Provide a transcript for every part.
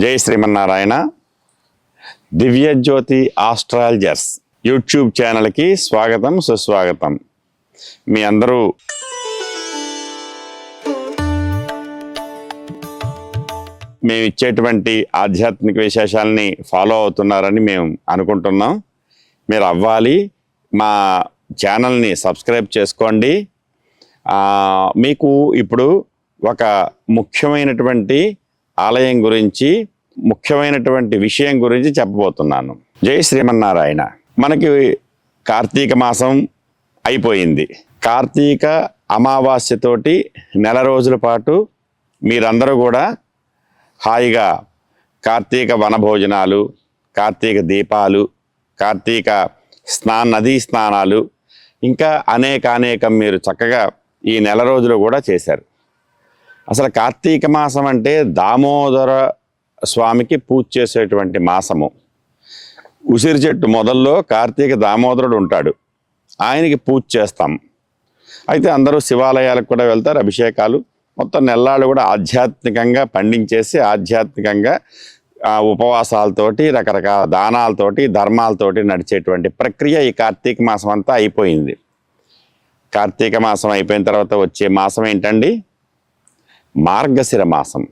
జై Srimannarayana. Divya Jyothi astrologers YouTube ఛానల్కి స్వాగతం సుస్వాగతం. మీ అందరూ మేము ఇచ్చేటువంటి ఆధ్యాత్మిక విశేషాలని ఫాలో అవుతున్నారని మేము అనుకుంటున్నాం. మీరు అవ్వాలి మా ఛానల్ని సబ్స్క్రైబ్ చేసుకోండి. మీకు ఇప్పుడు ఒక ముఖ్యమైనటువంటి ఆలయం గురించి ముఖ్యమైనటువంటి విషయం గురించి చెప్పబోతున్నాను. జై శ్రీమన్నారాయణ. మనకి కార్తీక మాసం అయిపోయింది. కార్తీక అమావాస్యతోటి నెల రోజుల పాటు మీరందరూ కూడా హాయిగా కార్తీక వనభోజనాలు కార్తీక దీపాలు కార్తీక స్నా నదీ స్నానాలు ఇంకా అనేక అనేకం మీరు చక్కగా ఈ నెల రోజులు కూడా చేశారు. అసలు కార్తీక మాసం అంటే దామోదర స్వామికి పూజ చేసేటువంటి మాసము. ఉసిరి చెట్టు మొదల్లో కార్తీక దామోదరుడు ఉంటాడు. ఆయనకి పూజ చేస్తాం. అయితే అందరూ శివాలయాలకు కూడా వెళ్తారు అభిషేకాలు. మొత్తం నెల్లాళ్ళు కూడా ఆధ్యాత్మికంగా పండించేసి ఆధ్యాత్మికంగా ఉపవాసాలతోటి రకరకాల దానాలతోటి ధర్మాలతోటి నడిచేటువంటి ప్రక్రియ ఈ కార్తీక మాసం అంతా అయిపోయింది. కార్తీక మాసం అయిపోయిన తర్వాత వచ్చే మాసం ఏంటండి? మార్గశిర మాసం.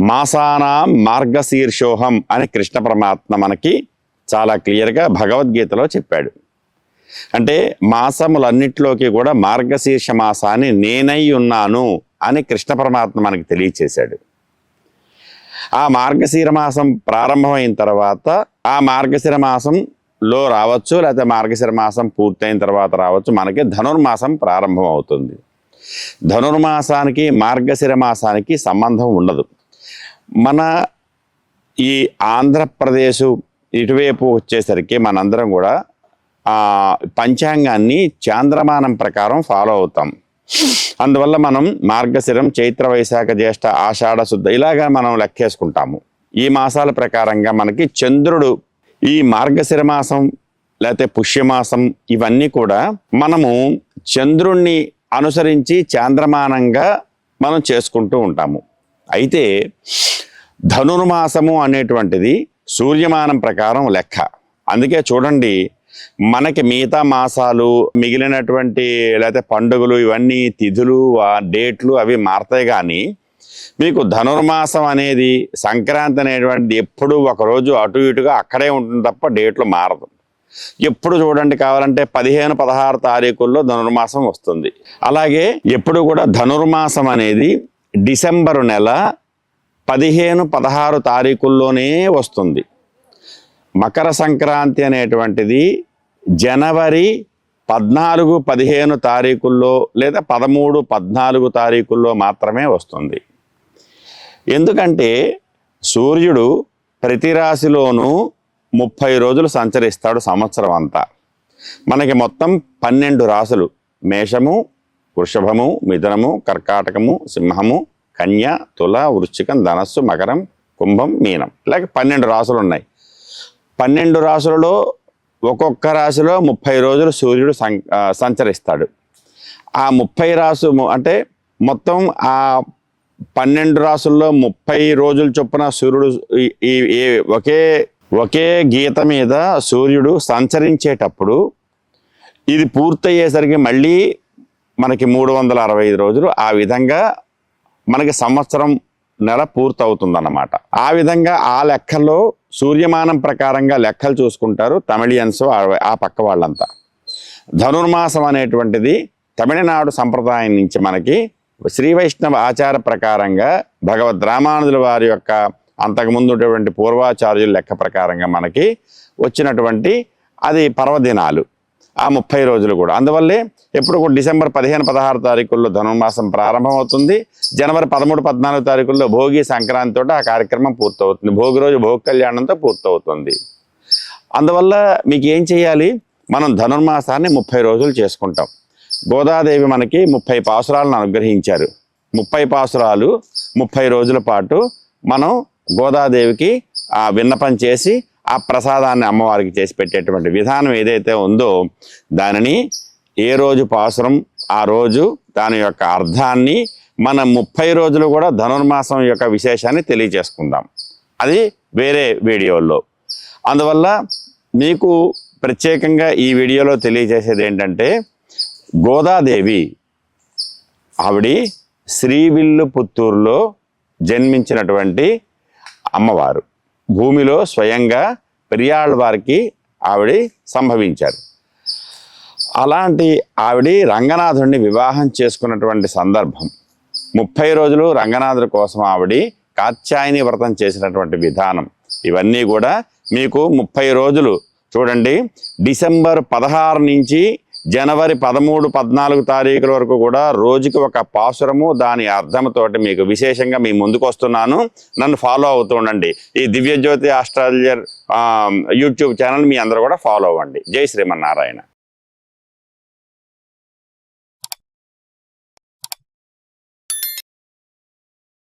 మాసానాం మార్గశీర్షోహం అని కృష్ణ పరమాత్మ మనకి చాలా క్లియర్గా భగవద్గీతలో చెప్పాడు. అంటే మాసములన్నిటిలోకి కూడా మార్గశీర్ష మాసాన్ని నేనై ఉన్నాను అని కృష్ణ పరమాత్మ మనకి తెలియచేశాడు. ఆ మార్గశీర మాసం ప్రారంభమైన తర్వాత ఆ మార్గశిర మాసంలో రావచ్చు లేకపోతే మార్గశిర మాసం పూర్తయిన తర్వాత రావచ్చు మనకి ధనుర్మాసం ప్రారంభం అవుతుంది ధనుర్మాసానికి మార్గశిర మాసానికి సంబంధం ఉండదు. మన ఈ ఆంధ్రప్రదేశ్ ఇటువైపు వచ్చేసరికి మనందరం కూడా ఆ పంచాంగాన్ని చాంద్రమానం ప్రకారం ఫాలో అవుతాం. అందువల్ల మనం మార్గశిరం చైత్ర వైశాఖ జ్యేష్ఠ ఆషాఢ శుద్ధ ఇలాగా మనం లెక్కేసుకుంటాము. ఈ మాసాల ప్రకారంగా మనకి చంద్రుడు ఈ మార్గశిర మాసం లేకపోతే పుష్యమాసం ఇవన్నీ కూడా మనము చంద్రుణ్ణి అనుసరించి చాంద్రమానంగా మనం చేసుకుంటూ ఉంటాము. అయితే ధనుర్మాసము అనేటువంటిది సూర్యమానం ప్రకారం లెక్క. అందుకే చూడండి మనకి మిగతా మాసాలు మిగిలినటువంటి లేకపోతే పండుగలు ఇవన్నీ తిథులు డేట్లు అవి మారతాయి కానీ మీకు ధనుర్మాసం అనేది సంక్రాంతి అనేటువంటిది ఎప్పుడు ఒకరోజు అటు ఇటుగా అక్కడే ఉంటుంది తప్ప డేట్లు మారదు. ఎప్పుడు చూడండి కావాలంటే పదిహేను పదహారు తారీఖుల్లో ధనుర్మాసం వస్తుంది. అలాగే ఎప్పుడు కూడా ధనుర్మాసం అనేది డిసెంబరు నెల పదిహేను పదహారు తారీఖుల్లోనే వస్తుంది. మకర సంక్రాంతి అనేటువంటిది జనవరి పద్నాలుగు పదిహేను తారీఖుల్లో లేదా పదమూడు పద్నాలుగు తారీఖుల్లో మాత్రమే వస్తుంది. ఎందుకంటే సూర్యుడు ప్రతి రాశిలోనూ ముప్పై రోజులు సంచరిస్తాడు సంవత్సరం అంతా. మనకి మొత్తం పన్నెండు రాసులు. మేషము వృషభము మిథునము కర్కాటకము సింహము కన్య తుల వృశ్చికం ధనస్సు మకరం కుంభం మీనం. ఇలాగ పన్నెండు రాసులు ఉన్నాయి. పన్నెండు రాసులలో ఒక్కొక్క రాశిలో ముప్పై రోజులు సూర్యుడు సం సంచరిస్తాడు. ఆ ముప్పై రాసు అంటే మొత్తం ఆ పన్నెండు రాసుల్లో ముప్పై రోజుల చొప్పున సూర్యుడు ఈ ఒకే ఒకే గీత మీద సూర్యుడు సంచరించేటప్పుడు ఇది పూర్తయ్యేసరికి మళ్ళీ మనకి మూడు వందల అరవై ఐదు రోజులు ఆ విధంగా మనకి సంవత్సరం నెల పూర్తవుతుందన్నమాట. ఆ విధంగా ఆ లెక్కల్లో సూర్యమానం ప్రకారంగా లెక్కలు చూసుకుంటారు తమిళియన్స్ ఆ- ఆ పక్క వాళ్ళంతా. ధనుర్మాసం అనేటువంటిది తమిళనాడు సంప్రదాయం నుంచి మనకి శ్రీ వైష్ణవ ఆచార ప్రకారంగా భగవద్ రామానుజుల వారి యొక్క అంతకుముందు ఉన్నటువంటి పూర్వాచార్యుల లెక్క ప్రకారంగా మనకి వచ్చినటువంటి అది పర్వదినాలు ఆ ముప్పై రోజులు కూడా. అందువల్లే ఎప్పుడు కూడా డిసెంబర్ పదిహేను పదహారు తారీఖుల్లో ధనుర్మాసం ప్రారంభమవుతుంది. జనవరి పదమూడు పద్నాలుగు తారీఖుల్లో భోగి సంక్రాంతి ఆ కార్యక్రమం పూర్తవుతుంది. భోగి రోజు భోగి కళ్యాణంతో పూర్తవుతుంది. అందువల్ల మీకు ఏం చేయాలి? మనం ధనుర్మాసాన్ని ముప్పై రోజులు చేసుకుంటాం. గోదాదేవి మనకి ముప్పై పాసురాలను అనుగ్రహించారు. ముప్పై పాసురాలు ముప్పై రోజుల పాటు మనం గోదాదేవికి ఆ విన్నపం చేసి ఆ ప్రసాదాన్ని అమ్మవారికి చేసి పెట్టేటువంటి విధానం ఏదైతే ఉందో దానిని ఏ రోజు పాసురం ఆ రోజు దాని యొక్క అర్థాన్ని మన ముప్పై రోజులు కూడా ధనుర్మాసం యొక్క విశేషాన్ని తెలియజేసుకుందాం. అది వేరే వీడియోల్లో. అందువల్ల మీకు ప్రత్యేకంగా ఈ వీడియోలో తెలియజేసేది ఏంటంటే గోదాదేవి ఆవిడ శ్రీవిల్లు పుత్తూరులో జన్మించినటువంటి అమ్మవారు. భూమిలో స్వయంగా పెరియాళ్ళ వారికి ఆవిడ సంభవించారు. అలాంటి ఆవిడ రంగనాథుడిని వివాహం చేసుకున్నటువంటి సందర్భం. ముప్పై రోజులు రంగనాథుడి కోసం ఆవిడ కాత్యాయని వ్రతం చేసినటువంటి విధానం. ఇవన్నీ కూడా మీకు ముప్పై రోజులు చూడండి. డిసెంబర్ పదహారు నుంచి జనవరి పదమూడు పద్నాలుగు తారీఖుల వరకు కూడా రోజుకి ఒక పాసురము దాని అర్థంతోటి మీకు విశేషంగా మీ ముందుకు వస్తున్నాను నన్ను ఫాలో అవుతూ ఉండండి. ఈ దివ్యజ్యోతి ఆస్ట్రాలజర్ యూట్యూబ్ ఛానల్ మీ అందరూ కూడా ఫాలో అవ్వండి. జై శ్రీమన్నారాయణ.